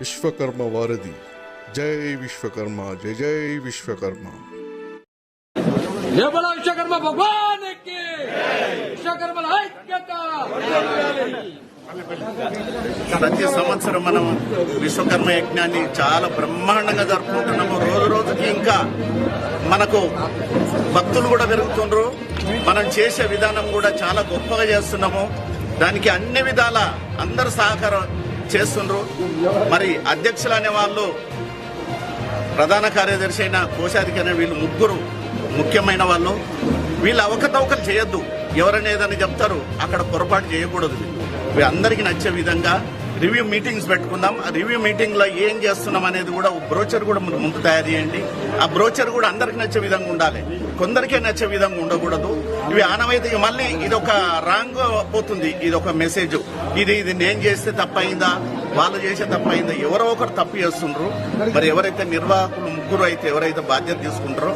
విశ్వకర్మ వారధి. జై విశ్వకర్మ జై జై విశ్వకర్మ. విశ్వకర్మ భగవాన్కి విశ్వకర్మల ఐక్యత! ప్రతి సంవత్సరం మనం విశ్వకర్మ యజ్ఞాన్ని చాలా బ్రహ్మాండంగా జరుపుకుంటున్నాము. రోజు రోజుకి ఇంకా మనకు భక్తులు కూడా పెరుగుతుండ్రు. మనం చేసే విధానం కూడా చాలా గొప్పగా చేస్తున్నాము. దానికి అన్ని విధాల అందరు సహకారం చేస్తుండ్రు. మరి అధ్యక్షులు అనే వాళ్ళు ప్రధాన కార్యదర్శి అయిన కోశాధికారి వీళ్ళు ముగ్గురు ముఖ్యమైన వాళ్ళు. వీళ్ళు అవకతవకలు చేయొద్దు. ఎవరనేదని చెప్తారు. అక్కడ పొరపాటు చేయకూడదు. ఇవి అందరికీ నచ్చే విధంగా రివ్యూ మీటింగ్స్ పెట్టుకుందాం. ఆ రివ్యూ మీటింగ్లో ఏం చేస్తున్నాం అనేది కూడా బ్రోచర్ కూడా ముందు తయారు చేయండి. ఆ బ్రోచర్ కూడా అందరికి నచ్చే విధంగా ఉండాలి. కొందరికే నచ్చే విధంగా ఉండకూడదు. ఇవి ఆనవాయితీ. మళ్ళీ ఇది ఒక రాంగ్ పోతుంది. ఇది ఒక మెసేజ్. ఇది ఇది నేను చేస్తే తప్పైందా? వాళ్ళు చేసే తప్పైందా? ఎవరో ఒకరు తప్పు చేస్తుండ్రు. మరి ఎవరైతే నిర్వాహకులు ముగ్గురు అయితే ఎవరైతే బాధ్యత తీసుకుంటారో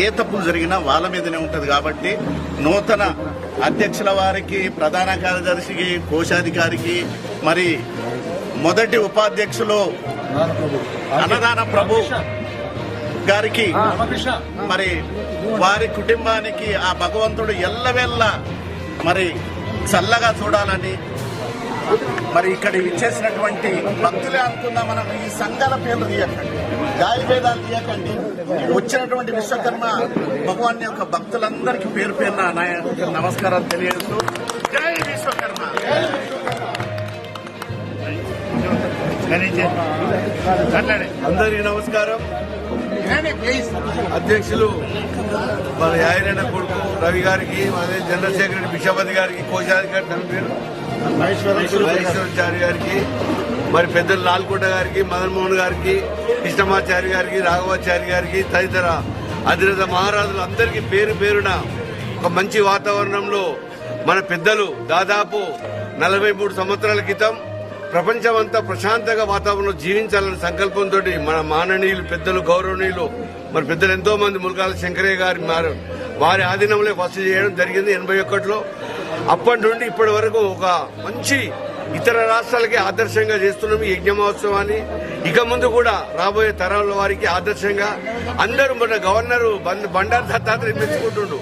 ఏ తప్పులు జరిగినా వాళ్ళ మీదనే ఉంటుంది కాబట్టి నూతన అధ్యక్షుల వారికి ప్రధాన కార్యదర్శికి కోశాధికారికి మరి మొదటి ఉపాధ్యక్షులు అన్నదాన ప్రభు గారికి మరి వారి కుటుంబానికి ఆ భగవంతుడు ఎల్లవెల్ల మరి చల్లగా చూడాలని మరి ఇక్కడ ఇచ్చేసినటువంటి భక్తులే అనుకున్నా మనం ఈ సంఘాల పేర్లు తీయకండి. గాలి భేదాలు తీయకండి. వచ్చినటువంటి విశ్వకర్మ భగవాన్ యొక్క భక్తులందరికీ పేరు పేరున నమస్కారాలు తెలియజేస్తూ అందరికీ నమస్కారం. అధ్యక్షులు మన యాయన కొడుకు రవి గారికి అదే జనరల్ సెక్రటరీ బిషపతి గారికి కోశాధికారి తన పేరు మహేశ్వరాచారి గారికి మరి పెద్దలు లాల్కొండ గారికి మదన్ మోహన్ గారికి కృష్ణమాచారి గారికి రాఘవాచారి గారికి తదితర అధిరథ మహారాజులు అందరికీ పేరు పేరున ఒక మంచి వాతావరణంలో మన పెద్దలు దాదాపు నలభై మూడు సంవత్సరాల క్రితం ప్రపంచమంతా ప్రశాంతంగా వాతావరణంలో జీవించాలనే సంకల్పంతో మన మాననీయులు పెద్దలు గౌరవనీయులు మరి పెద్దలు ఎంతో మంది ములకాల శంకరయ్య గారి మారు వారి ఆధీనంలో ఫస్ట్ చేయడం జరిగింది ఎనభై ఒకటిలో. అప్పటి నుండి ఇప్పటి వరకు ఒక మంచి ఇతర రాష్ట్రాలకి ఆదర్శంగా చేస్తున్నాం ఈ యజ్ఞ మహోత్సవాన్ని ఇక ముందు కూడా రాబోయే తరాల వారికి ఆదర్శంగా అందరూ మన గవర్నర్ బండారు దత్తాత్రేయ మెచ్చుకుంటుండు.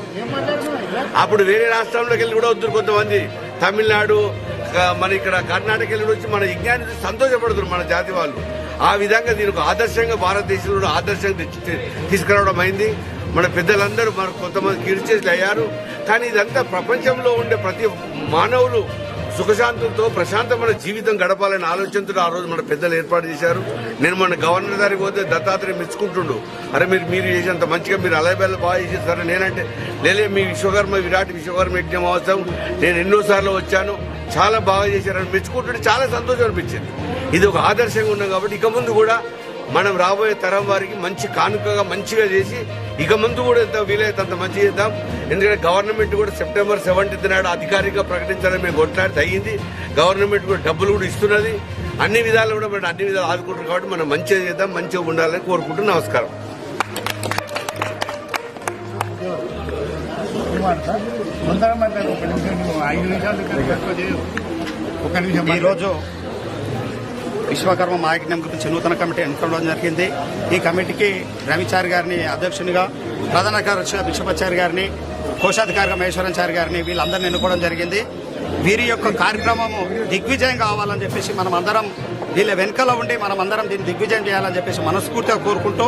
అప్పుడు వేరే రాష్ట్రంలోకి వెళ్ళి కూడా వద్దు కొంతమంది. తమిళనాడు మన ఇక్కడ కర్ణాటక వెళ్ళి వచ్చి మన యజ్ఞాన్ని చూసి సంతోషపడుతున్నారు మన జాతి వాళ్ళు. ఆ విధంగా దీనికి ఆదర్శంగా భారతదేశంలో ఆదర్శంగా తీసుకురావడం అయింది. మన పెద్దలందరూ మన కొంతమంది కీర్చేసి అయ్యారు. కానీ ఇదంతా ప్రపంచంలో ఉండే ప్రతి మానవులు సుఖశాంతులతో ప్రశాంతమైన జీవితం గడపాలని ఆలోచనతో ఆ రోజు మన పెద్దలు ఏర్పాటు చేశారు. నేను మన గవర్నర్ గారికి పోతే దత్తాత్రేయ మెచ్చుకుంటుండు. అరే మీరు మీరు చేసేంత మంచిగా మీరు అలయబెల్ల బాగా చేసేసారు నేనంటే లేలే మీ విశ్వకర్మ విరాట్ విశ్వకర్మ యజ్ఞ మహోత్సవం నేను ఎన్నోసార్లు వచ్చాను. చాలా బాగా చేశారని మెచ్చుకుంటుంటే చాలా సంతోషం అనిపించింది. ఇది ఒక ఆదర్శంగా ఉన్నాం కాబట్టి ఇక ముందు కూడా మనం రాబోయే తరం వారికి మంచి కానుకగా మంచిగా చేసి ఇక ముందు కూడా ఎంత వీలైతే అంత మంచి చేద్దాం. ఎందుకంటే గవర్నమెంట్ కూడా సెప్టెంబర్ సెవెంటీన్త్ నాడు అధికారికంగా ప్రకటించాలని మేము కొట్లాడితే అయ్యింది. గవర్నమెంట్ కూడా డబ్బులు కూడా ఇస్తున్నది. అన్ని విధాలు కూడా మనం అన్ని విధాలు ఆదుకుంటారు కాబట్టి మనం మంచిగా చేద్దాం మంచిగా ఉండాలని కోరుకుంటూ నమస్కారం. ఈరోజు విశ్వకర్మ మహాయజ్ఞం గురించి నూతన కమిటీ ఎన్నుకోవడం జరిగింది. ఈ కమిటీకి రవిచారి గారిని అధ్యక్షునిగా ప్రధాన కార్యదర్శిగా బిషపాచారి గారిని కోశాధికారిగా మహేశ్వరాచారి గారిని వీళ్ళందరినీ ఎన్నుకోవడం జరిగింది. వీరి యొక్క కార్యక్రమము దిగ్విజయం కావాలని చెప్పేసి మనం అందరం వీళ్ళ వెనుకల ఉండి మనం అందరం దీన్ని దిగ్విజయం చేయాలని చెప్పేసి మనస్ఫూర్తిగా కోరుకుంటూ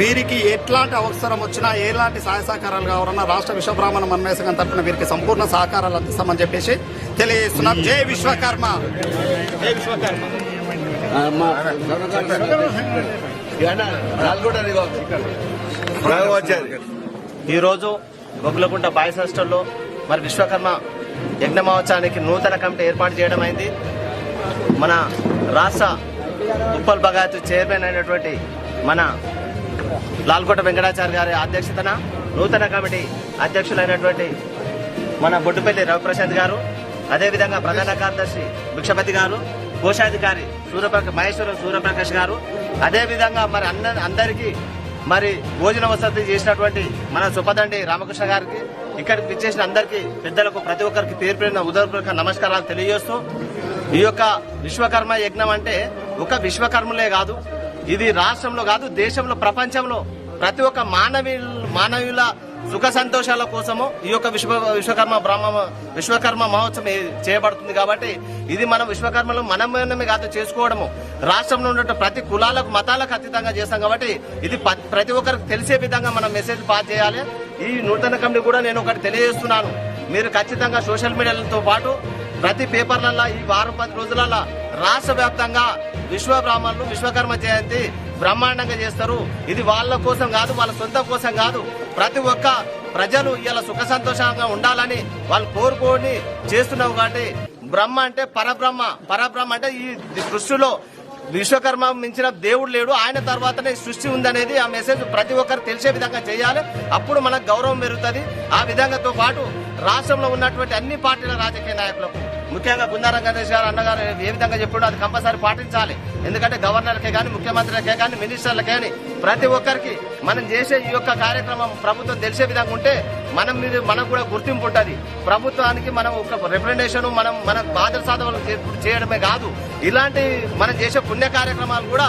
వీరికి ఎట్లాంటి అవసరం వచ్చినా ఎలాంటి సహాయ సహకారాలు కావాలన్నా రాష్ట్ర విశ్వబ్రాహ్మణ మన్మేసంగం తరఫున వీరికి సంపూర్ణ సహకారాలు అందిస్తామని చెప్పేసి తెలియజేస్తున్నాం. జై విశ్వకర్మ! జై విశ్వకర్మ! రాఘవాచారి ఈరోజు గొగ్గులకుంట బాయ్స్ హాస్టల్లో మరి విశ్వకర్మ యజ్ఞ మహోత్సవానికి నూతన కమిటీ ఏర్పాటు చేయడం అయింది. మన రాష్ట్ర ఉప్పల్ బగాయత్ చైర్మన్ అయినటువంటి మన లాల్కోట వెంకటాచారి గారి అధ్యక్షతన నూతన కమిటీ అధ్యక్షులైనటువంటి మన బొడ్డుపల్లి రవిప్రసాద్ గారు అదేవిధంగా ప్రధాన కార్యదర్శి భిక్షపతి గారు కోశాధికారి సూర్యప్రకాష్ మహేశ్వరం సూర్యప్రకాష్ గారు. అదేవిధంగా మరి అన్న అందరికీ మరి భోజన వసతి చేసినటువంటి మన సుపదండి రామకృష్ణ గారికి ఇక్కడికి విచ్చేసిన అందరికీ పెద్దలకు ప్రతి ఒక్కరికి పేరు పేరున ఉదయపూర్వక నమస్కారాలు తెలియజేస్తూ ఈ యొక్క విశ్వకర్మ యజ్ఞం అంటే ఒక విశ్వకర్మలే కాదు ఇది రాష్ట్రంలో కాదు దేశంలో ప్రపంచంలో ప్రతి ఒక్క మానవీ మానవుల సుఖ సంతోషాల కోసము ఈ యొక్క విశ్వ విశ్వకర్మ బ్రహ్మ విశ్వకర్మ మహోత్సవం చేయబడుతుంది కాబట్టి ఇది మనం విశ్వకర్మలు మనమే కాదు చేసుకోవడము. రాష్ట్రంలో ఉన్న ప్రతి కులాలకు మతాలకు అతీతంగా చేస్తాం కాబట్టి ఇది ప- ప్రతి ఒక్కరికి తెలిసే విధంగా మనం మెసేజ్ పాస్ చేయాలి. ఈ నూతన కమిటీ కూడా నేను ఒకటి తెలియజేస్తున్నాను. మీరు ఖచ్చితంగా సోషల్ మీడియాలతో పాటు ప్రతి పేపర్లలో ఈ వారం పది రోజులలో రాష్ట్ర వ్యాప్తంగా విశ్వ బ్రాహ్మణులు విశ్వకర్మ జయంతి బ్రహ్మాండంగా చేస్తారు. ఇది వాళ్ళ కోసం కాదు వాళ్ళ సొంత కోసం కాదు. ప్రతి ఒక్క ప్రజలు ఇలా సుఖ సంతోషంగా ఉండాలని వాళ్ళు కోరుకొని చేస్తున్నావు కాబట్టి బ్రహ్మ అంటే పరబ్రహ్మ. పరబ్రహ్మ అంటే ఈ సృష్టిలో విశ్వకర్మ మించిన దేవుడు లేడు. ఆయన తర్వాతనే సృష్టి ఉందనేది ఆ మెసేజ్ ప్రతి ఒక్కరు తెలిసే విధంగా చేయాలి. అప్పుడు మనకు గౌరవం పెరుగుతుంది. ఆ విధంగాతో పాటు రాష్ట్రంలో ఉన్నటువంటి అన్ని పార్టీల రాజకీయ నాయకులకు ముఖ్యంగా గుందారం గణేష్ గారు అన్నగారు ఏ విధంగా చెప్పుడు అది కంపల్సరీ పాటించాలి. ఎందుకంటే గవర్నర్కే కానీ ముఖ్యమంత్రులకే కానీ మినిస్టర్లకే కానీ ప్రతి ఒక్కరికి మనం చేసే ఈ యొక్క కార్యక్రమం ప్రభుత్వం తెలిసే విధంగా ఉంటే మనం మీద మనకు కూడా గుర్తింపు ఉంటుంది. ప్రభుత్వానికి మనం ఒక రిప్రజెంటేషన్ మనం మన బాధ్యత సాధనలు చేయడమే కాదు. ఇలాంటి మనం చేసే పుణ్య కార్యక్రమాలు కూడా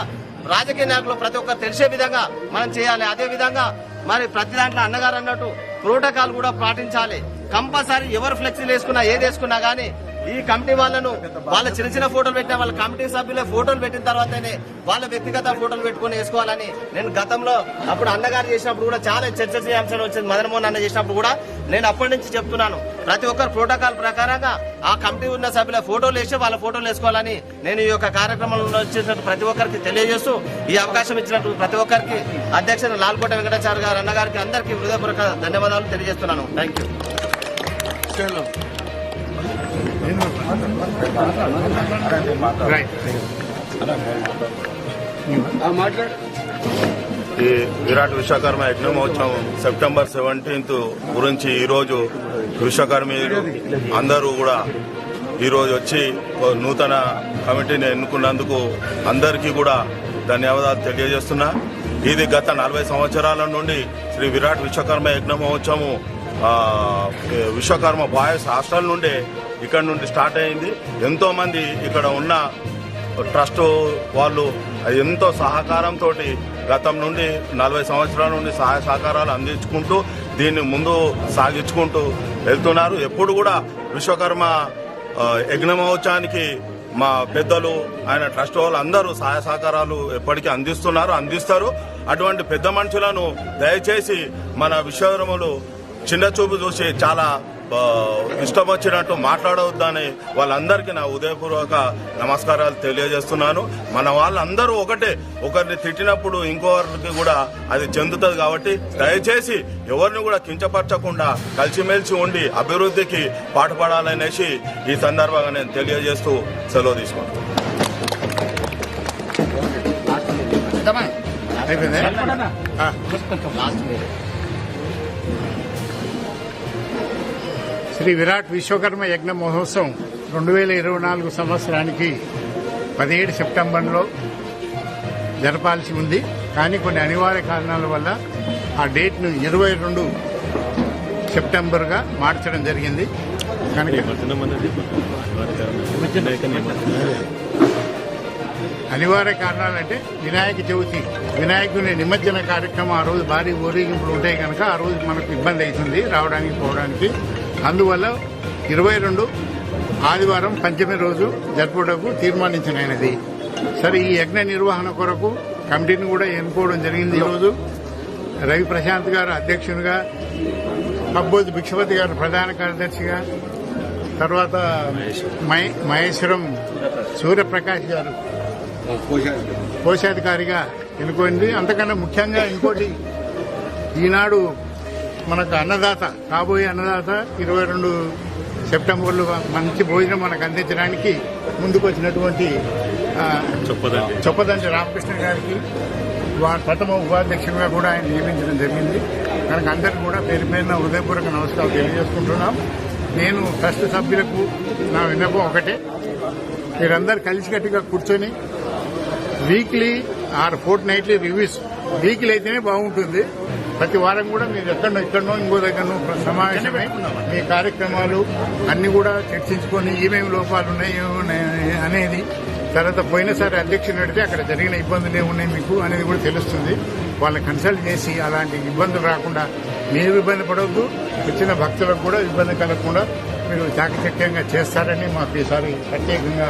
రాజకీయ నాయకులు ప్రతి ఒక్కరు తెలిసే విధంగా మనం చేయాలి. అదే విధంగా మరి ప్రతి దాంట్లో అన్నగారు అన్నట్టు ప్రోటోకాల్ కూడా పాటించాలి. కంపల్సరీ ఎవరు ఫ్లెక్సీలు వేసుకున్నా ఏది వేసుకున్నా కానీ ఈ కమిటీ వాళ్ళను వాళ్ళ చిన్న చిన్న ఫోటోలు పెట్టిన వాళ్ళ కమిటీ సభ్యుల ఫోటోలు పెట్టిన తర్వాతనే వాళ్ళ వ్యక్తిగత ఫోటోలు పెట్టుకుని వేసుకోవాలని నేను గతంలో అప్పుడు అన్నగారు చేసినప్పుడు కూడా చాలా చర్చ చర్చనీయాంశాలు వచ్చింది. మదన్మోహన్ అన్న చేసినప్పుడు కూడా నేను అప్పటి నుంచి చెప్తున్నాను. ప్రతి ఒక్కరు ప్రోటోకాల్ ప్రకారంగా ఆ కమిటీ ఉన్న సభ్యుల ఫోటోలు వేసి వాళ్ళ ఫోటోలు వేసుకోవాలని నేను ఈ యొక్క కార్యక్రమంలో వచ్చేసినట్టు ప్రతి ఒక్కరికి తెలియజేస్తూ ఈ అవకాశం ఇచ్చినట్టు ప్రతి ఒక్కరికి అధ్యక్షుడు లాల్కోట వెంకటాచార్య గారు అన్నగారికి అందరికీ హృదయపూర్వక ధన్యవాదాలు తెలియజేస్తున్నాను. థ్యాంక్ యూ ఈ విరాట్ విశ్వకర్మ యజ్ఞ మహోత్సవం సెప్టెంబర్ సెవెంటీన్త్ గురించి ఈరోజు విశ్వకర్మీయులు అందరూ కూడా ఈరోజు వచ్చి నూతన కమిటీని ఎన్నుకున్నందుకు అందరికీ కూడా ధన్యవాదాలు తెలియజేస్తున్నా. ఇది గత నలభై సంవత్సరాల నుండి శ్రీ విరాట్ విశ్వకర్మ యజ్ఞ మహోత్సవం విశ్వకర్మ బాయ్స్ హాస్టల్ నుండే ఇక్కడ నుండి స్టార్ట్ అయింది. ఎంతో మంది ఇక్కడ ఉన్న ట్రస్ట్ వాళ్ళు ఎంతో సహకారంతో గతం నుండి నలభై సంవత్సరాల నుండి సహాయ సహకారాలు అందించుకుంటూ దీన్ని ముందు సాగించుకుంటూ వెళ్తున్నారు. ఎప్పుడు కూడా విశ్వకర్మ ఆ, యజ్ఞ మహోత్సవానికి మా పెద్దలు ఆయన ట్రస్ట్ వాళ్ళు అందరూ సహాయ సహకారాలు ఎప్పటికీ అందిస్తున్నారు అందిస్తారు. అటువంటి పెద్ద మనుషులను దయచేసి మన విశ్వకర్మలు చిన్న చూపు చూసి చాలా ఇష్టం వచ్చినట్టు మాట్లాడవద్దని వాళ్ళందరికీ నా ఉదయపూర్వక నమస్కారాలు తెలియజేస్తున్నాను. మన వాళ్ళందరూ ఒకటే ఒకరిని తిట్టినప్పుడు ఇంకొకరికి కూడా అది చెందుతుంది కాబట్టి దయచేసి ఎవరిని కూడా కించపరచకుండా కలిసిమెలిసి ఉండి అభివృద్ధికి పాటుపడాలనేసి ఈ సందర్భంగా నేను తెలియజేస్తూ సెలవు తీసుకుంటాను శ్రీ విరాట్ విశ్వకర్మ యజ్ఞ మహోత్సవం రెండు వేల ఇరవై నాలుగు సంవత్సరానికి పదిహేడు సెప్టెంబర్లో జరపాల్సి ఉంది. కానీ కొన్ని అనివార్య కారణాల వల్ల ఆ డేట్ను ఇరవై రెండు సెప్టెంబర్గా మార్చడం జరిగింది. కనుక అనివార్య కారణాలంటే వినాయక చవితి వినాయకుని నిమజ్జన కార్యక్రమం ఆ రోజు భారీ ఊరేగింపులు ఉంటాయి కనుక ఆ రోజు మనకు ఇబ్బంది అవుతుంది రావడానికి పోవడానికి. అందువల్ల ఇరవై రెండు ఆదివారం పంచమి రోజు జరుపుటకు తీర్మానించినది. సరే ఈ యజ్ఞ నిర్వహణ కొరకు కమిటీని కూడా ఎన్నుకోవడం జరిగింది ఈరోజు. రవి ప్రశాంత్ గారు అధ్యక్షునిగా కబ్బోజు భిక్షపతి గారు ప్రధాన కార్యదర్శిగా తర్వాత మహే- మహేశ్వరం సూర్యప్రకాష్ గారు కోశాధికారిగా ఎన్నుకోండి. అంతకన్నా ముఖ్యంగా ఇంకోటి ఈనాడు మనకు అన్నదాత కాబోయే అన్నదాత ఇరవై రెండు సెప్టెంబర్లో మంచి భోజనం మనకు అందించడానికి ముందుకు వచ్చినటువంటి చొప్పదండి. రామకృష్ణ గారికి వారి ప్రథమ ఉపాధ్యక్షుడిగా కూడా ఆయన నియమించడం జరిగింది. కనుక అందరికీ కూడా పేరు పేరున హృదయపూర్వక నమస్కారం తెలియజేసుకుంటున్నాం. నేను ట్రస్ట్ సభ్యులకు నా విన్నపం ఒకటే. మీరందరూ కలిసికట్టుగా కూర్చొని weekly or fortnightly reviews. Weekly అయితేనే బాగుంటుంది. ప్రతి వారం కూడా మీరు ఎక్కడో ఎక్కడనో ఇంకో దగ్గరనో సమావేశమై మీ కార్యక్రమాలు అన్ని కూడా చర్చించుకొని ఏమేమి లోపాలు ఉన్నాయి అనేది తర్వాత పోయినసారి అధ్యక్షుని అడిగితే అక్కడ జరిగిన ఇబ్బందులు ఏమున్నాయి మీకు అనేది కూడా తెలుస్తుంది. వాళ్ళని కన్సల్ట్ చేసి అలాంటి ఇబ్బందులు రాకుండా మీరు ఇబ్బంది పడవద్దు వచ్చిన భక్తులకు కూడా ఇబ్బంది కలగకుండా మీరు చాకచక్యంగా చేస్తారని మాకు ఈసారి ప్రత్యేకంగా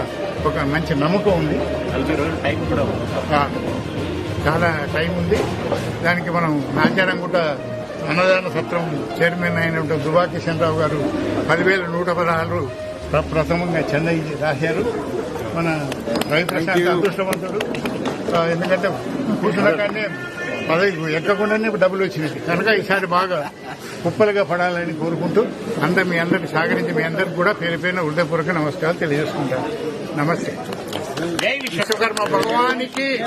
ఒక మంచి నమ్మకం ఉంది. చాలా టైం ఉంది. దానికి మనం నాచారం కూడా అన్నదాన సత్రం చైర్మన్ అయినటువంటి దుబా కిషన్ రావు గారు పదివేల నూట పదహారు ప్ర- ప్రథమంగా చెన్నై రాశారు. మన రవి ప్రశాంత్ అదృష్టవంతుడు. ఎందుకంటే కూర్చున్న కానీ పదవి ఎక్కకుండానే డబ్బులు వచ్చినాయి కనుక ఈసారి బాగా కుప్పలుగా పడాలని కోరుకుంటూ అందరు మీ అందరికి సహకరించి మీ అందరికి కూడా పేరు పేరున హృదయపూర్వక నమస్కారాలు తెలియజేసుకుంటాను. నమస్తే. విశ్వకర్మ భగవానికి.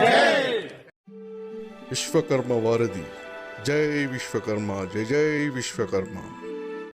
విశ్వకర్మ వారధి జై విశ్వకర్మ జై జై విశ్వకర్మ